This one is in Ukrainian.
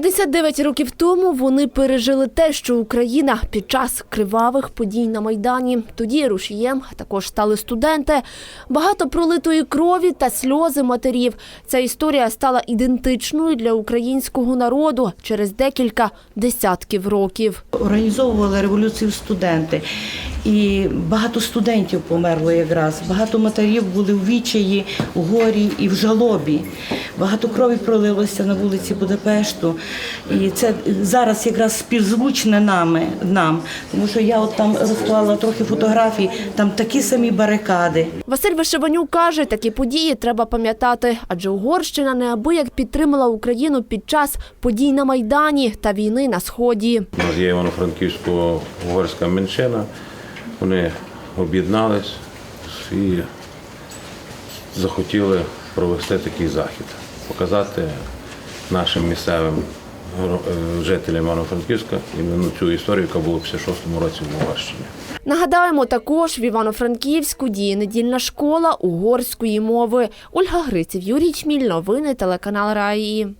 59 років тому вони пережили те, що Україна під час кривавих подій на Майдані. Тоді рушієм також стали студенти. Багато пролитої крові та сльози матерів. Ця історія стала ідентичною для українського народу через декілька десятків років. Організовували революцію студенти. І багато студентів померло якраз. Багато матерів були в відчаї, в горі і в жалобі. Багато крові пролилося на вулиці Будапешту. І це зараз якраз співзвучне нами, нам. Тому що я от там розклала трохи фотографій, там такі самі барикади. Василь Вишиванюк каже, такі події треба пам'ятати, адже Угорщина неабияк підтримала Україну під час подій на Майдані та війни на Сході. У нас є івано-франківсько-угорська меншина. Вони об'єднались і захотіли провести такий захід, показати нашим місцевим е, жителям Івано-Франківська іменно цю історію, яка була в 56-му році в Угорщині. Нагадаємо, також в Івано-Франківську діє недільна школа угорської мови. Ольга Гриців, Юрій Чміль, новини телеканал Раї.